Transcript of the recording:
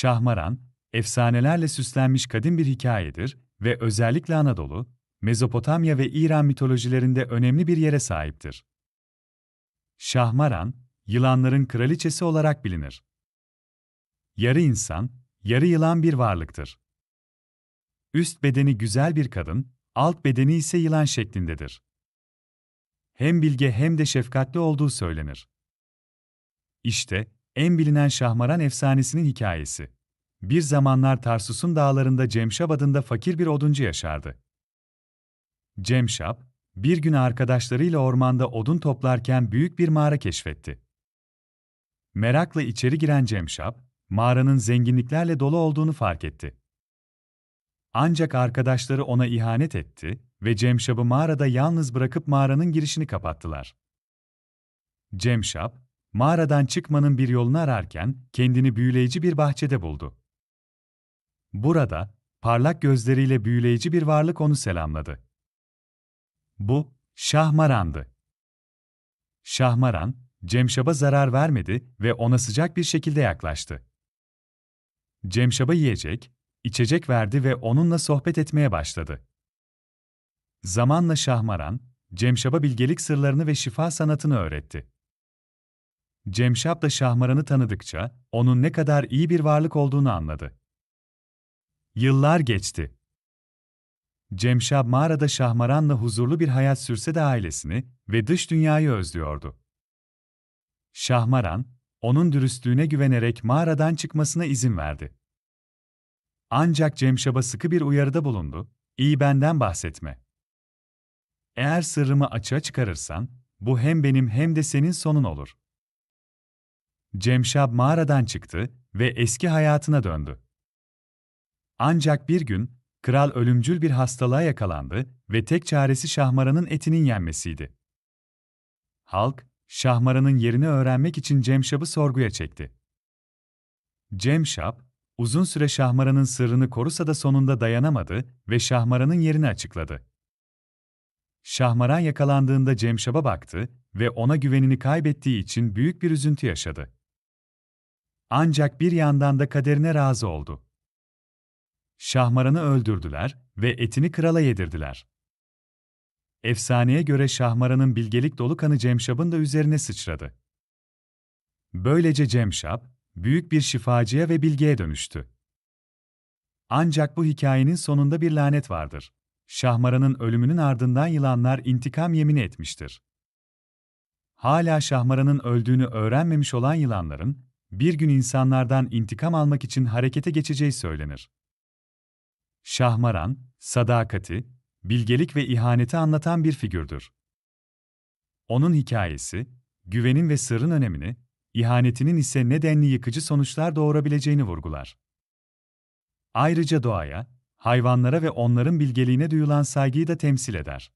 Şahmaran, efsanelerle süslenmiş kadim bir hikayedir ve özellikle Anadolu, Mezopotamya ve İran mitolojilerinde önemli bir yere sahiptir. Şahmaran, yılanların kraliçesi olarak bilinir. Yarı insan, yarı yılan bir varlıktır. Üst bedeni güzel bir kadın, alt bedeni ise yılan şeklindedir. Hem bilge hem de şefkatli olduğu söylenir. İşte, en bilinen Şahmaran efsanesinin hikayesi. Bir zamanlar Tarsus'un dağlarında Cemşab adında fakir bir oduncu yaşardı. Cemşab, bir gün arkadaşlarıyla ormanda odun toplarken büyük bir mağara keşfetti. Merakla içeri giren Cemşab, mağaranın zenginliklerle dolu olduğunu fark etti. Ancak arkadaşları ona ihanet etti ve Cemşab'ı mağarada yalnız bırakıp mağaranın girişini kapattılar. Cemşab, mağaradan çıkmanın bir yolunu ararken kendini büyüleyici bir bahçede buldu. Burada, parlak gözleriyle büyüleyici bir varlık onu selamladı. Bu, Şahmaran'dı. Şahmaran, Cemşab'a zarar vermedi ve ona sıcak bir şekilde yaklaştı. Cemşab'a yiyecek, içecek verdi ve onunla sohbet etmeye başladı. Zamanla Şahmaran, Cemşab'a bilgelik sırlarını ve şifa sanatını öğretti. Cemşab da Şahmaran'ı tanıdıkça, onun ne kadar iyi bir varlık olduğunu anladı. Yıllar geçti. Cemşab mağarada Şahmaran'la huzurlu bir hayat sürse de ailesini ve dış dünyayı özlüyordu. Şahmaran, onun dürüstlüğüne güvenerek mağaradan çıkmasına izin verdi. Ancak Cemşab'a sıkı bir uyarıda bulundu, iyi benden bahsetme. Eğer sırrımı açığa çıkarırsan, bu hem benim hem de senin sonun olur. Cemşab mağaradan çıktı ve eski hayatına döndü. Ancak bir gün, kral ölümcül bir hastalığa yakalandı ve tek çaresi Şahmaran'ın etinin yenmesiydi. Halk, Şahmaran'ın yerini öğrenmek için Cemşab'ı sorguya çekti. Cemşab, uzun süre Şahmaran'ın sırrını korusa da sonunda dayanamadı ve Şahmaran'ın yerini açıkladı. Şahmaran yakalandığında Cemşab'a baktı ve ona güvenini kaybettiği için büyük bir üzüntü yaşadı. Ancak bir yandan da kaderine razı oldu. Şahmaran'ı öldürdüler ve etini krala yedirdiler. Efsaneye göre Şahmaran'ın bilgelik dolu kanı Cemşab'ın da üzerine sıçradı. Böylece Cemşab, büyük bir şifacıya ve bilgeye dönüştü. Ancak bu hikayenin sonunda bir lanet vardır. Şahmaran'ın ölümünün ardından yılanlar intikam yemini etmiştir. Hala Şahmaran'ın öldüğünü öğrenmemiş olan yılanların, bir gün insanlardan intikam almak için harekete geçeceği söylenir. Şahmaran, sadakati, bilgelik ve ihaneti anlatan bir figürdür. Onun hikayesi, güvenin ve sırrın önemini, ihanetinin ise nedenli yıkıcı sonuçlar doğurabileceğini vurgular. Ayrıca doğaya, hayvanlara ve onların bilgeliğine duyulan saygıyı da temsil eder.